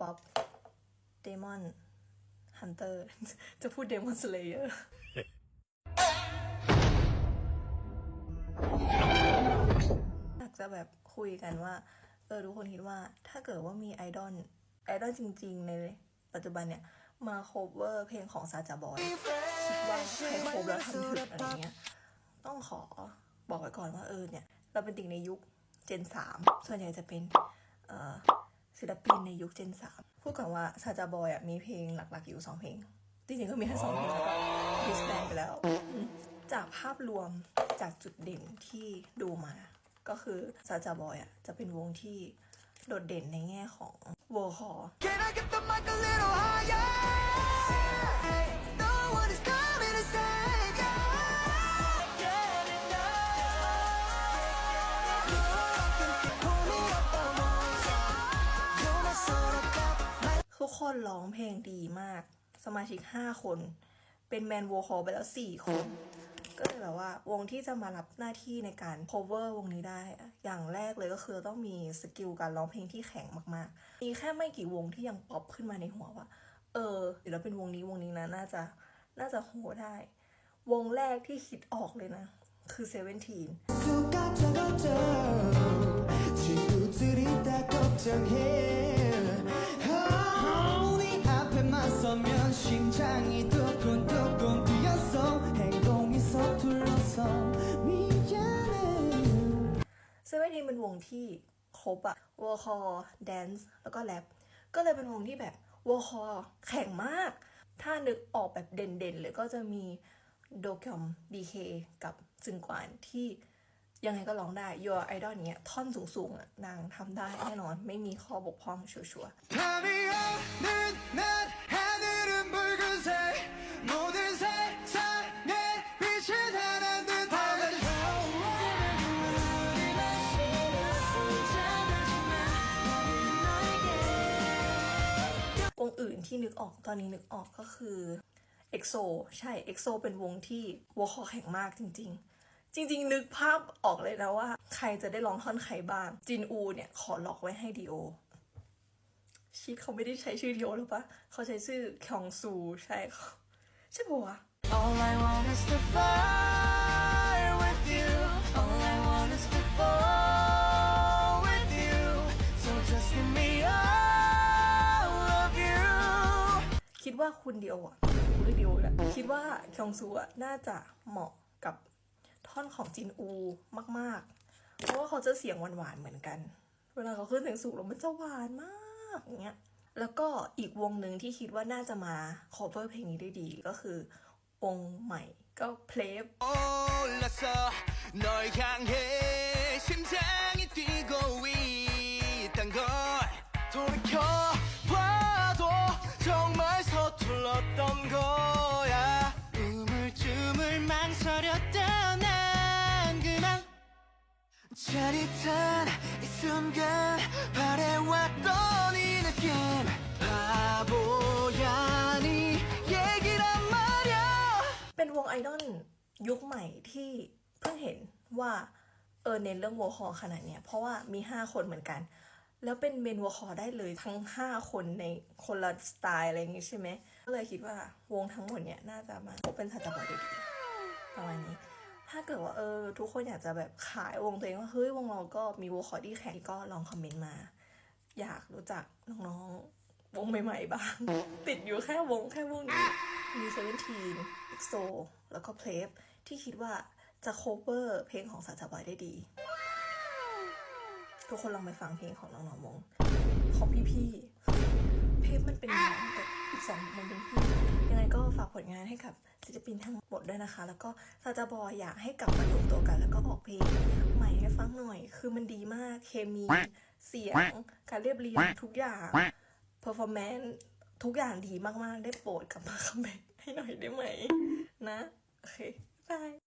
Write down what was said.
ป๊อปเดมอนฮันเตอร์จะพูดเดมอนสเลเยอร์อยากจะแบบคุยกันว่า เออทุกคนคิดว่าถ้าเกิดว่ามีไอดอลไอดอลจริง ๆ ในปัจจุบันเนี่ย มาโคเวอร์เพลงของซาจาบอยคิดว่าใครโคเวอร์ทำถึงอะไรเงี้ย ต้องขอบอกไว้ก่อนว่าเออเนี่ย เราเป็นติ่งในยุคเจนสามส่วนใหญ่จะเป็นเอ่อ ศิลปินในยุคเจนสามพูดก่อนว่าซาจาบอยอะมีเพลงหลักๆอยู่สองเพลงจริงๆก็มีแค่สองเพลงแล้วก็ดิสแบนไปแล้วอืมจากภาพรวมจากจุดเด่นที่ดูมา ก็คือซาจาบอยอะจะเป็นวงที่โดดเด่นในแง่ของโวคอ Can กคนร้องเพลงดีมาก สมาชิก5คน เป็นแมนโวคอลไปแล้ว4คน ก็เลยแบบว่าวงที่จะมารับหน้าที่ในการ cover วงนี้ได้อะอย่างแรกเลยก็คือต้องมีสกิลการร้องเพลงที่แข็งมากๆ มีแค่ไม่กี่วงที่ยังป๊อปขึ้นมาในหัวว่า เออเดี๋ยวเราเป็นวงนี้วงนี้นะน่าจะน่าจะโหได้ วงแรกที่คิดออกเลยนะ คือเซเว่นทีน งที่ครบอะวอลคอร์แดนซ์แล้วก็แรปก็เลยเป็นวงที่แบบวอลคอร์แข่งมาก ถ้านึกออกแบบเด่นๆเลยก็จะมีโดคยอมดีเคกับซึงกวานที่ยังไงก็ร้องได้ Your Idol เนี้ยท่อนสูงๆอะนางทำได้แน่นอนไม่มีข้อบกพร่องชัวร์ งอื่นที่นึกออกตอนนี้นึกออกก็คือ EXO ใช่ EXO เป็นวงที่วัวคอแข็งมากจริง ๆ จริง ๆ นึกภาพออกเลยนะว่า ใครจะได้ร้องท่อนใครบ้าง จินอูเนี่ยขอล็อกไว้ให้ดีโอชีคเขาไม่ได้ใช้ชื่อดีโอหรือปะเขาใช้ชื่อคองซูใช่ใช่ปะวะ All I want is to ว่าคุณเดียวอ่ะคุณเดียวแหละคิดว่าคยองซูอ่ะน่าจะเหมาะกับท่อนของจินอูมาก ๆ เพราะว่าเขาจะเสียงหวาน ๆ เหมือนกัน เวลาเขาขึ้นเสียงสูงแล้วมันจะหวานมากอย่างเงี้ย แล้วก็อีกวงหนึ่งที่คิดว่าน่าจะมา cover เพลงนี้ได้ดีก็คือ วงใหม่ก็เพลฟ 올랐어 널 향해 심장이 뛰고 있단 걸 돌이켜 순간 바래왔던 이 느낌 바보야 네 얘기란 말야 เป็นวงไอดอลยุคใหม่ที่เพิ่งเห็นว่าเออเน้นเรื่องวอลคอขนาดเนี้ย เพราะว่ามีห้าคนเหมือนกัน แล้วเป็นเมนวอลคอได้เลยทั้งห้าคนในคนละสไตล์อะไรอย่างงี้ใช่ไหมก็เลยคิดว่าวงทั้งหมดเนี้ยน่าจะมาพบเป็นสัจจบอยได้ดีประมาณนี้ ถ้าเกิดว่าเออ ทุกคนอยากจะแบบขายวงตัวเองว่าเฮ้ยวงเราก็มีวอลคอที่แข็งก็ลองคอมเมนต์มา อยากรู้จักน้องๆ วงใหม่ๆบ้าง ติดอยู่แค่วงแค่วงนี้มีเซเว่นทีนเอ็กโซแล้วก็เพลฟที่คิดว่าจะโคเวอร์เพลงของสาจาบอยได้ดี ทุกคนลองไปฟังเพลงของน้องๆวงของพี่ๆเพลงมันเป็นน้องแต่ สองมันเป็นพี่ยังไงก็ฝากผลงานให้กับศิลปินทั้งหมดด้วยนะคะ แล้วก็ซาจาบอยอยากให้กลับมารวมตัวกัน แล้วก็ออกเพลงใหม่ให้ฟังหน่อย คือมันดีมากเคมีเสียง การเรียบเรียงทุกอย่างเพอร์ฟอร์แมนซ์ทุกอย่างดีมากๆ ได้โปรดกลับมาคอมเมนต์ให้หน่อยได้ไหม นะ โอเคบาย